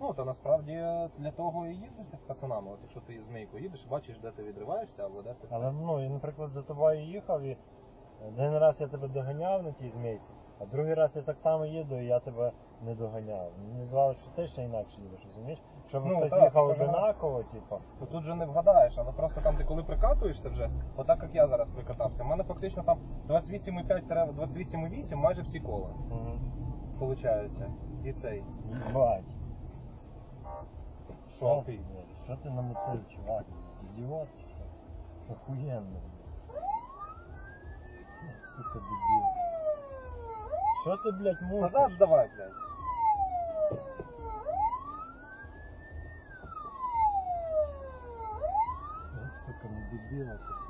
Ну, то насправді для того і їздиться з пацанами. От якщо ти з змійкою їдеш, бачиш, де ти відриваєшся, або де ти. Але ну, я, наприклад, за тобою їхав і один раз я тебе доганяв на тій змійці, а другий раз я так само їду і я тебе не доганяв. Мені здавалося, що ти ще інакше їдеш, розумієш? Щоб Ну, хтось так, їхав це одинаково, типу. Ну, тут же не вгадаєш, але просто там ти коли прикатуєшся вже, отак як я зараз прикатався, у мене фактично там 28,5-28,8 майже всі кола, Угу. виходить. І цей. Їбать. Що ти? блядь, Що ти намутив, чувак? Ідіот? чи що? Охуєнно. блядь. Сука, дебіл. Що ти, блядь, мусиш? Назад здавай, блядь. Сука, не дебіла ти.